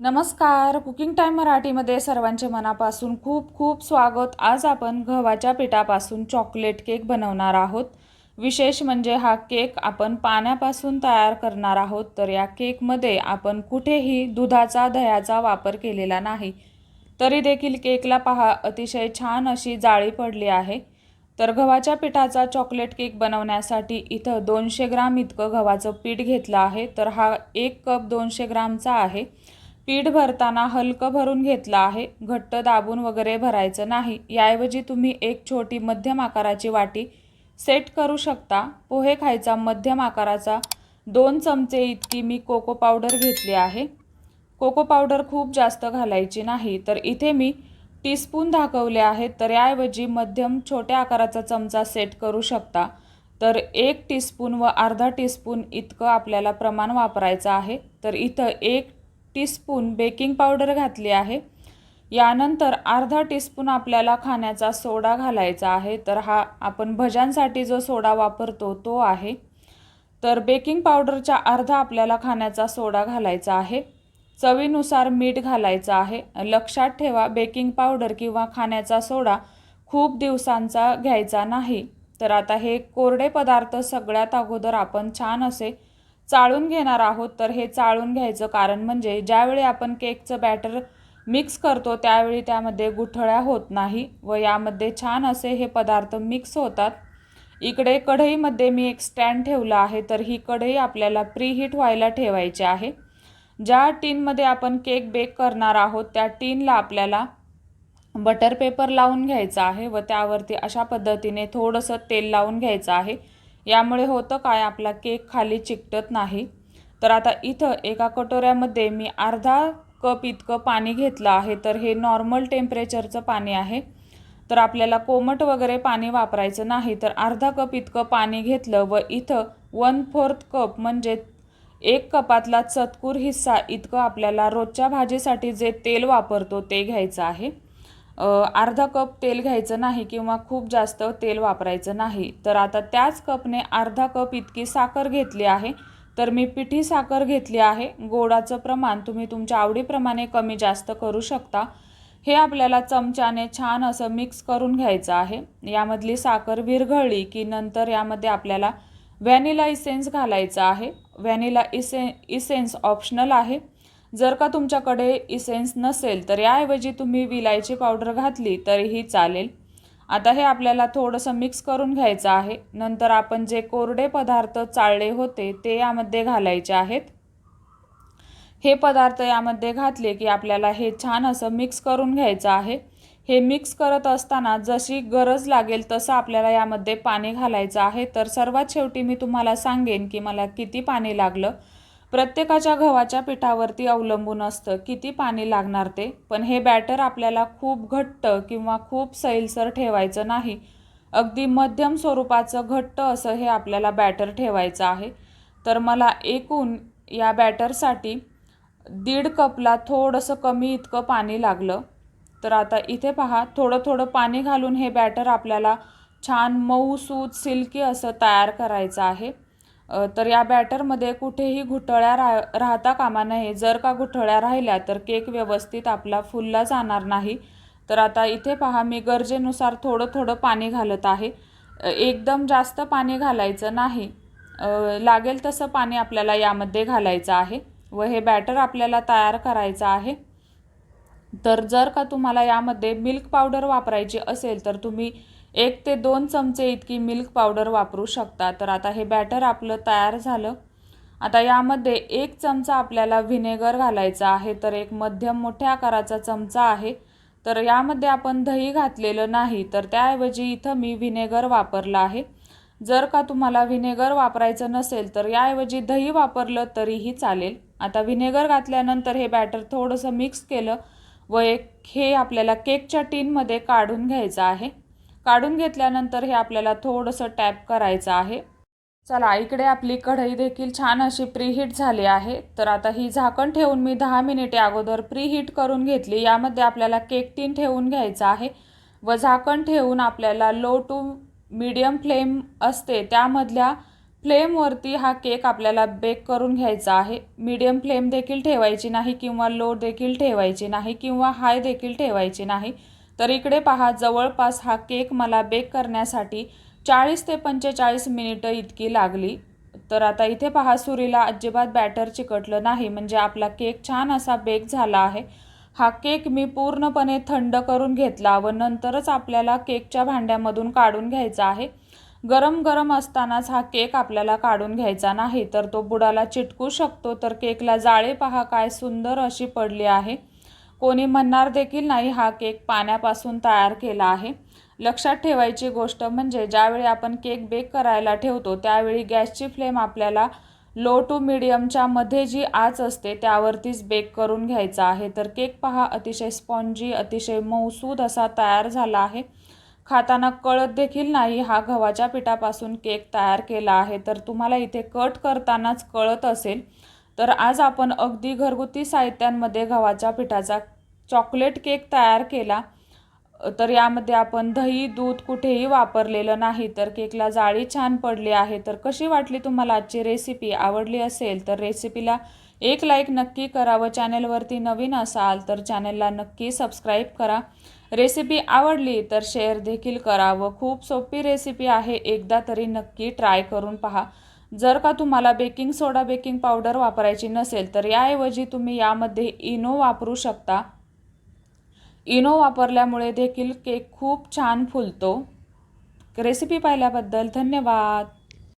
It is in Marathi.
नमस्कार. कुकिंग टाईम मराठीमध्ये सर्वांचे मनापासून खूप खूप स्वागत. आज आपण गव्हाच्या पिठापासून चॉकलेट केक बनवणार आहोत. विशेष म्हणजे हा केक आपण पाण्यापासून तयार करणार आहोत. तर या केकमध्ये आपण कुठेही दुधाचा दह्याचा वापर केलेला नाही. तरी देखील केकला पहा अतिशय छान अशी जाळी पडली आहे. तर गव्हाच्या पिठाचा चॉकलेट केक बनवण्यासाठी इथं दोनशे ग्राम इतकं गव्हाचं पीठ घेतलं आहे. तर हा एक कप दोनशे ग्रामचा आहे. पीठ भरताना हलकं भरून घेतलं आहे घट्ट दाबून वगैरे भरायचं नाही. याऐवजी तुम्ही एक छोटी मध्यम आकाराची वाटी सेट करू शकता. पोहे खायचा मध्यम आकाराचा दोन चमचे इतकी मी कोको पावडर घेतली आहे. कोको पावडर खूप जास्त घालायची नाही तर इथे मी टीस्पून दाखवले आहेत तर याऐवजी मध्यम छोट्या आकाराचा चमचा सेट करू शकता. तर एक टीस्पून व अर्धा टीस्पून इतकं आपल्याला प्रमाण वापरायचं आहे. तर इथं एक टीस्पून बेकिंग पावडर घातली आहे. यानंतर अर्धा टीस्पून आपल्याला खाण्याचा सोडा घालायचा आहे. तर हा आपण भज्यांसाठी जो सोडा वापरतो तो आहे. तर बेकिंग पावडरच्या अर्धा आपल्याला खाण्याचा सोडा घालायचा आहे. चवीनुसार मीठ घालायचं आहे. लक्षात ठेवा बेकिंग पावडर किंवा खाण्याचा सोडा खूप दिवसांचा घ्यायचा नाही. तर आता हे कोरडे पदार्थ सगळ्यात अगोदर आपण छान असे चाळून घेणार आहोत तर हे चाळून घ्यायचं कारण म्हणजे ज्यावेळी आपण केकचं बॅटर मिक्स करतो त्यावेळी त्यामध्ये गुठळ्या होत नाही व यामध्ये छान असे हे पदार्थ मिक्स होतात. इकडे कढईमध्ये मी एक स्टँड ठेवलं आहे तर ही कढई आपल्याला प्रीहीट व्हायला ठेवायची आहे. ज्या टीनमध्ये आपण केक बेक करणार आहोत त्या टीनला आपल्याला बटर पेपर लावून घ्यायचा आहे व त्यावरती अशा पद्धतीने थोडंसं तेल लावून घ्यायचं आहे. यामुळे होतं काय आपला केक खाली चिकटत नाही. तर आता इथं एका कटोऱ्यामध्ये मी अर्धा कप इतकं पाणी घेतलं आहे तर हे नॉर्मल टेम्परेचरचं पाणी आहे. तर आपल्याला कोमट वगैरे पाणी वापरायचं नाही तर अर्धा कप इतकं पाणी घेतलं व इथं वन फोर्थ कप म्हणजे एक कपातला चतकूर हिस्सा इतकं आपल्याला रोजच्या भाजीसाठी जे तेल वापरतो ते घ्यायचं आहे. अर्धा कप तेल घ्यायचं नाही किंवा खूप जास्त तेल वापरायचं नाही. तर आता त्याच कपने अर्धा कप इतकी साखर घेतली आहे. तर मी पिठी साखर घेतली आहे. गोडाचं प्रमाण तुम्ही तुमच्या आवडीप्रमाणे कमी जास्त करू शकता. हे आपल्याला चमच्याने छान असं मिक्स करून घ्यायचं आहे. यामधली साखर विरघळली की नंतर यामध्ये आपल्याला व्हॅनिला इसेन्स घालायचा आहे. व्हॅनिला इसे इसेन्स ऑप्शनल आहे. जर का तुमच्याकडे इसेन्स नसेल तर याऐवजी तुम्ही विलायची पावडर घातली तरीही चालेल. आता हे आपल्याला थोडंसं मिक्स करून घ्यायचं आहे. नंतर आपण जे कोरडे पदार्थ चाळले होते ते यामध्ये घालायचे आहेत. हे पदार्थ यामध्ये घातले की आपल्याला हे छान असं मिक्स करून घ्यायचं आहे. हे मिक्स करत असताना जशी गरज लागेल तसं आपल्याला यामध्ये पाणी घालायचं आहे. तर सर्वात शेवटी मी तुम्हाला सांगेन की मला किती पाणी लागलं. प्रत्येकाच्या गव्हाच्या पिठावरती अवलंबून असतं. किती पाणी लागणार ते? पण हे बॅटर आपल्याला खूप घट्ट किंवा खूप सैलसर ठेवायचं नाही. अगदी मध्यम स्वरूपाचं घट्ट असं हे आपल्याला बॅटर ठेवायचं आहे. तर मला एकूण या बॅटरसाठी दीड कपला थोडंसं कमी इतकं पाणी लागलं. तर आता इथे पहा थोडं थोडं पाणी घालून हे बॅटर आपल्याला छान मऊसूत सिल्की असं तयार करायचं आहे. तर या बॅटरमध्ये कुठेही घुटळ्या राह राहता कामा नये. जर का घुटळ्या राहिल्या तर केक व्यवस्थित आपला फुलला जाणार नाही. तर आता इथे पहा मी गरजेनुसार थोडं थोडं पाणी घालत आहे. एकदम जास्त पाणी घालायचं नाही. लागेल तसं पाणी आपल्याला यामध्ये घालायचं आहे व हे बॅटर आपल्याला तयार करायचं आहे. तर जर का तुम्हाला यामध्ये मिल्क पावडर वापरायची असेल तर तुम्ही एक ते दोन चमचे इतकी मिल्क पावडर वापरू शकता. तर आता हे बॅटर आपलं तयार झालं. आता यामध्ये एक चमचा आपल्याला व्हिनेगर घालायचा आहे. तर एक मध्यम मोठ्या आकाराचा चमचा आहे. तर यामध्ये आपण दही घातलेलं नाही. तर त्याऐवजी इथं मी व्हिनेगर वापरलं आहे. जर का तुम्हाला व्हिनेगर वापरायचं नसेल तर याऐवजी दही वापरलं तरीही चालेल. आता व्हिनेगर घातल्यानंतर हे बॅटर थोडंसं मिक्स केलं व एक हे आपल्याला केकच्या टीनमध्ये काढून घ्यायचं आहे. काढून घेतल्यानंतर हे आपल्याला थोडंसं टॅप करायचं आहे. चला इकडे आपली कढई देखील छान अशी प्रीहीट झाली आहे. तर आता ही झाकण ठेवून मी दहा मिनिटे अगोदर प्रीहीट करून घेतली. यामध्ये आपल्याला केक टीन ठेवून घ्यायचं आहे व झाकण ठेवून आपल्याला लो टू मीडियम फ्लेम असते त्यामधल्या फ्लेमवरती हा केक आपल्याला बेक करून घ्यायचा आहे. मीडियम फ्लेम देखील ठेवायची नाही किंवा लो देखील ठेवायची नाही किंवा हाय देखील ठेवायची नाही. तर इकडे पहा जवळपास हा केक मला बेक करण्यासाठी चाळीस ते पंचेचाळीस मिनिटं इतकी लागली. तर आता इथे पहा सुरीला अजिबात बॅटर चिकटलं नाही म्हणजे आपला केक छान असा बेक झाला आहे. हा केक मी पूर्णपणे थंड करून घेतला व नंतरच आपल्याला केकच्या भांड्यामधून काढून घ्यायचा आहे. गरम गरम असतानाच हा केक आपल्याला काढून घ्यायचा नाही तर तो बुडाला चिटकू शकतो. तर केकला जाळे पहा काय सुंदर अशी पडली आहे. कोणी म्हणणार देखील नाही हा केक पाण्यापासून तयार केला आहे. लक्षात ठेवायची गोष्ट म्हणजे ज्यावेळी आपण केक बेक करायला ठेवतो त्यावेळी गॅसची फ्लेम आपल्याला लो टू मिडियमच्या मध्ये जी आच असते त्यावरतीच बेक करून घ्यायचा आहे. तर केक पहा अतिशय स्पॉन्जी अतिशय मऊसूद असा तयार झाला आहे. खाताना कळत देखील नाही हा गव्हाच्या पिठापासून केक तयार केला आहे. तर तुम्हाला इथे कट करतानाच कळत असेल तर आज आपण अगदी घरगुती साहित्यांमध्ये गव्हाच्या पिठाचा चॉकलेट केक तयार केला. तर यामध्ये आपण दही दूध कुठेही वापरलेलं नाही तर केकला जाळी छान पडली आहे. तर कशी वाटली तुम्हाला आजची रेसिपी आवडली असेल तर रेसिपीला एक लाईक नक्की करा व चॅनेलवरती नवीन असाल तर चॅनेलला नक्की सबस्क्राईब करा. रेसिपी आवडली तर शेअर देखील करा व खूप सोपी रेसिपी आहे. एकदा तरी नक्की ट्राय करून पहा. जर का तुम्हाला बेकिंग सोडा बेकिंग पावडर वापरायची नसेल तर याऐवजी तुम्ही यामध्ये इनो वापरू शकता. इनो वापरल्यामुळे देखील केक खूप छान फुलतो. रेसिपी पाहिल्याबद्दल धन्यवाद.